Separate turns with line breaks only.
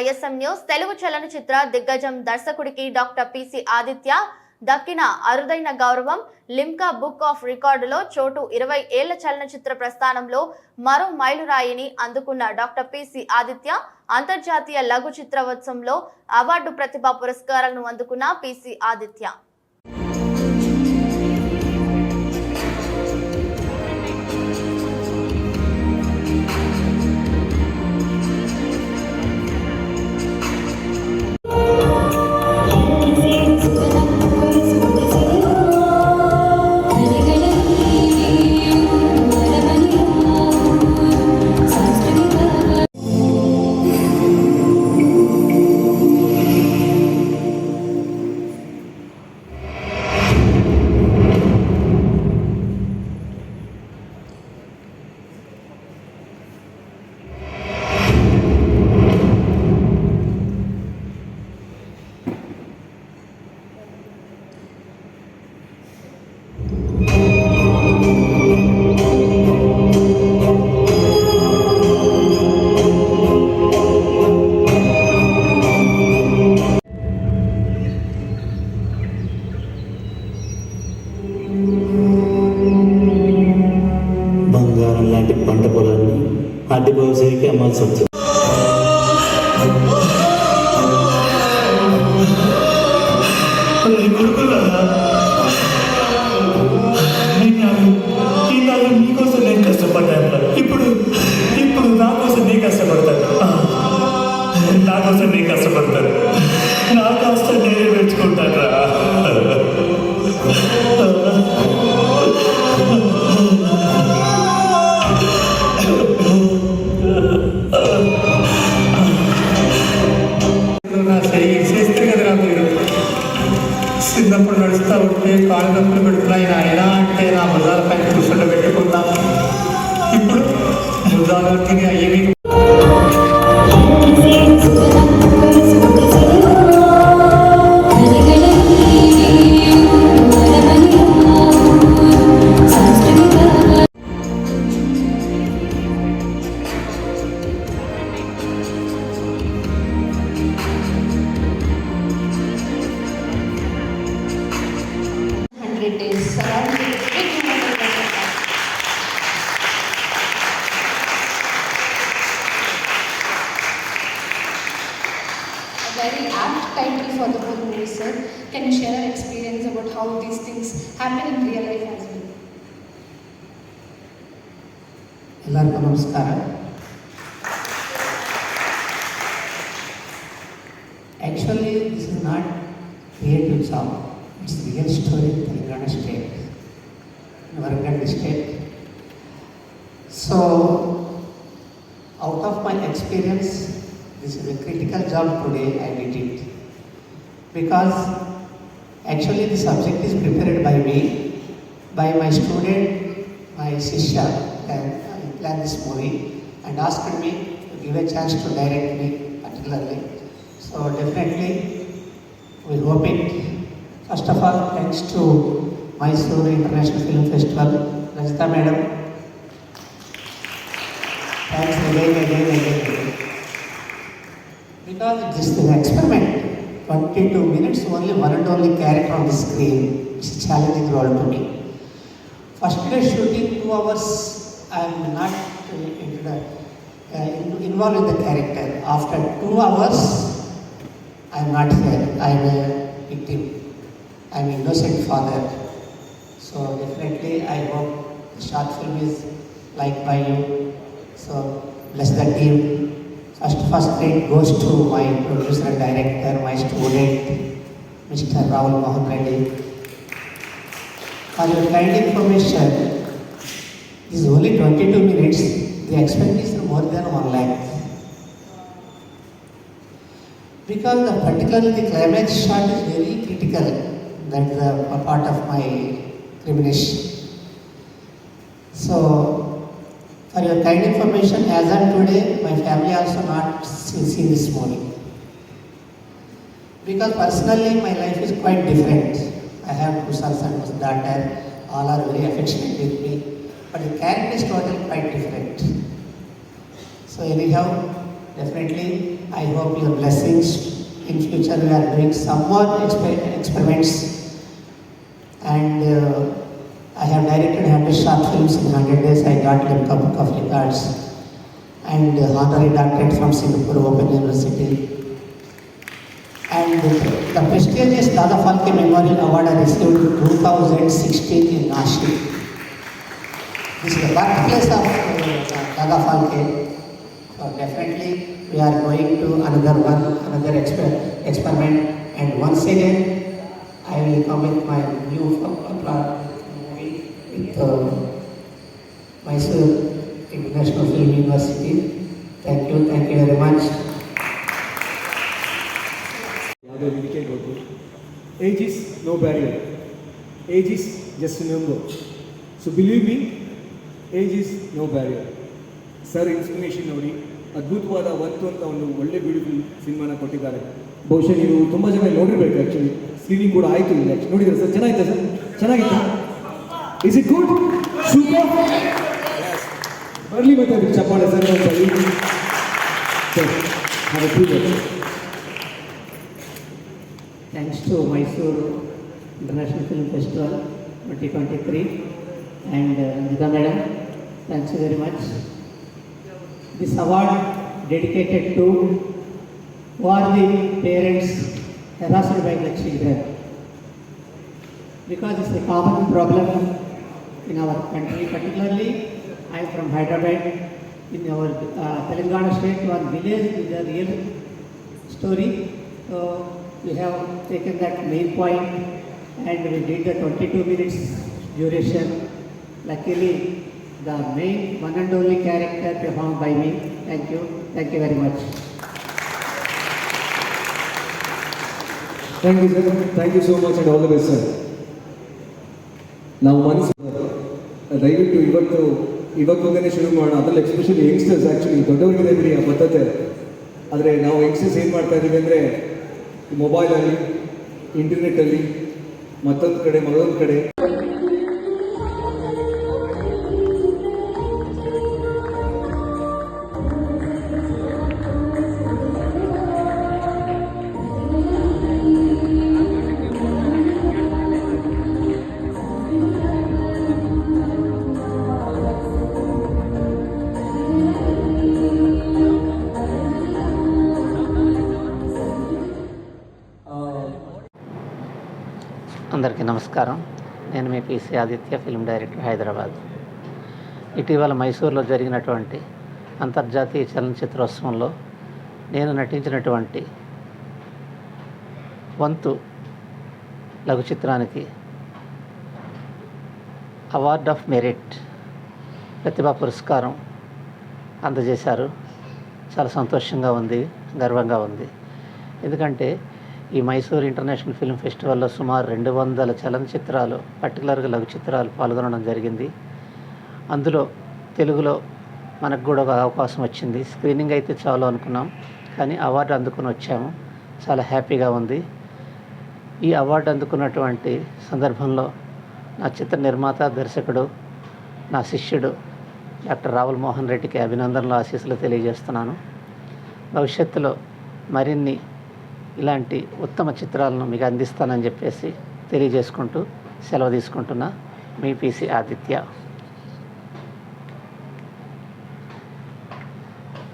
YSM news Telugu చలనచిత్ర దిగ్గజం దర్శకుడికి doctor PC Aditya దక్కిన అరుదైన గౌరవం లిమ్కా బుక్ ఆఫ్ రికార్డులో చోటు ఇరవై ఏళ్ళ చలనచిత్ర ప్రస్థానంలో మరో మైలురాయిని అందుకున్న డాక్టర్ పిసి ఆదిత్య అంతర్జాతీయ లఘు చిత్రోత్సవంలో అవార్డు ప్రతిభా పురస్కారాలను అందుకున్న పిసి ఆదిత్య.
చిన్నప్పుడు నడుస్తూ ఉంటే కాళ్ళు నొప్పులు పెడుతున్నాయి నాయన అంటే నా భుజాల పైన కూర్చుండ పెట్టుకుందాం ఇప్పుడు భుజాలకి అయ్యేవి
whole movie, sir. Can you share your experience about how these things happen in real life as well?
ಎಲ್ಲರಿಗೂ ನಮಸ್ಕಾರ actually this is not creative song it's real story Telangana state ವರಂಗಲ್ district so out of my experience this is A critical job today I did it because actually the subject is prepared by me, by my student, my Sishya, and I planned this movie and asked me to give a chance to direct me particularly. So definitely we hope it. First of all, thanks to Mysore International Film Festival, Rajita Madam. Thanks again, again, again. Because this is an experiment. 22 minutes only one and only character on the screen. It's challenging role to me. First day shooting two hours, I am not uh, uh, in- involved in the character. After two hours, I am not here. I am a victim. I am innocent father. So definitely I hope the short film is liked by you. So bless the team. First, first grade goes to my producer and director, my student, Mr. Rahul Mohan Reddy. For your kind information, this is only 22 minutes. The expenditure is more than 1 lakh. Because the particularly the climax shot is very critical. That is a part of my crimination. So, for your kind information, as on today, my family also not see, seen this movie. Because personally, my life is quite different. I have two sons and one daughter. All are very affectionate with me. But the character is totally quite different. So anyhow, definitely I hope your blessings. In future, we are doing some more exper- experiments. And uh, have directed 100 short films in 100 days. I got Limca Book of Records and uh, honorary doctorate from Singapore Open University. And the prestigious Dada Falke Memorial Award I received in 2016 in Nashik. This is the birthplace of uh, Dada Falke. So definitely we are going to another one, another exper- experiment. And once again, I will come with my new f- Mysore International Film University. Thank you, thank you very much.
ಯಾವುದೇ ನಂಬಿಕೆ ಕೊಟ್ಟು age is no barrier age is just number so believe me age is no barrier sir inspiration ನೋಡಿ ಅದ್ಭುತವಾದ ಒಂದು ಅಂತ ಒಂದು ಒಳ್ಳೆ beautiful ಸಿನಿಮಾನ ಕೊಟ್ಟಿದ್ದಾರೆ ಬಹುಶಃ ನೀವು ತುಂಬ ಜನ ನೋಡಿರ್ಬೇಕು ಆ್ಯಕ್ಚುಲಿ ಸ್ಕ್ರೀನಿಂಗ್ ಕೂಡ ಆಯಿತು ಇಲ್ಲ ನೋಡಿದ್ರೆ sir ಚೆನ್ನಾಗಿತ್ತಾ sir ಚೆನ್ನಾಗಿತ್ತಾ is it good super early method చెప్పాలి sir
thanks to Mysore international film festival twenty twenty three and Anjita madam thanks very much this award dedicated to war the parents harassed by the children because it's a common problem in our country. Particularly, I am from Hyderabad. In our uh, Telangana state, one village is a real story. So we have taken that main point and we did the 22 minutes duration. Luckily, the main one and only character performed by me. Thank you. Thank you very much.
Thank you, sir. Thank you so much and all the best, sir. Now, once. ದಯವಿಟ್ಟು ಇವತ್ತು ಇವತ್ತೊಂದೇ ಶುರು ಮಾಡೋಣ. ಅದರಲ್ಲಿ especially youngsters actually ದೊಡ್ಡವರಿಗಿದೆ ಬಿಡಿ ಆ ಬದ್ಧತೆ ಆದರೆ ನಾವು ಯಂಗ್ಸ್ಟರ್ಸ್ ಏನು ಮಾಡ್ತಾ ಇದ್ದೀವಿ ಅಂದರೆ ಮೊಬೈಲಲ್ಲಿ ಇಂಟರ್ನೆಟ್ಟಲ್ಲಿ ಮತ್ತೊಂದು ಕಡೆ ಮತ್ತೊಂದು ಕಡೆ.
అందరికీ నమస్కారం. నేను మీ PC Aditya film director Hyderabad. ఇటీవల మైసూర్లో జరిగినటువంటి అంతర్జాతీయ చలనచిత్రోత్సవంలో నేను నటించినటువంటి వంతు లఘు చిత్రానికి అవార్డ్ ఆఫ్ మెరిట్ ప్రతిభా పురస్కారం అందజేశారు. చాలా సంతోషంగా ఉంది గర్వంగా ఉంది. ఎందుకంటే ఈ మైసూర్ ఇంటర్నేషనల్ ఫిల్మ్ ఫెస్టివల్లో సుమారు రెండు వందల చలనచిత్రాలు పర్టికులర్గా లఘు చిత్రాలు పాల్గొనడం జరిగింది. అందులో తెలుగులో మనకు కూడా ఒక అవకాశం వచ్చింది. స్క్రీనింగ్ అయితే చాలు అనుకున్నాం కానీ అవార్డు అందుకుని వచ్చాము. చాలా హ్యాపీగా ఉంది. ఈ అవార్డు అందుకున్నటువంటి సందర్భంలో నా చిత్ర నిర్మాత దర్శకుడు నా శిష్యుడు డాక్టర్ రావుల్ మోహన్ రెడ్డికి అభినందనలు ఆశీస్సులు తెలియజేస్తున్నాను. భవిష్యత్తులో మరిన్ని ఇలాంటి ఉత్తమ చిత్రాలను మీకు అందిస్తానని చెప్పేసి తెలియజేసుకుంటూ సెలవు తీసుకుంటున్నా. మీ పీసీ ఆదిత్య.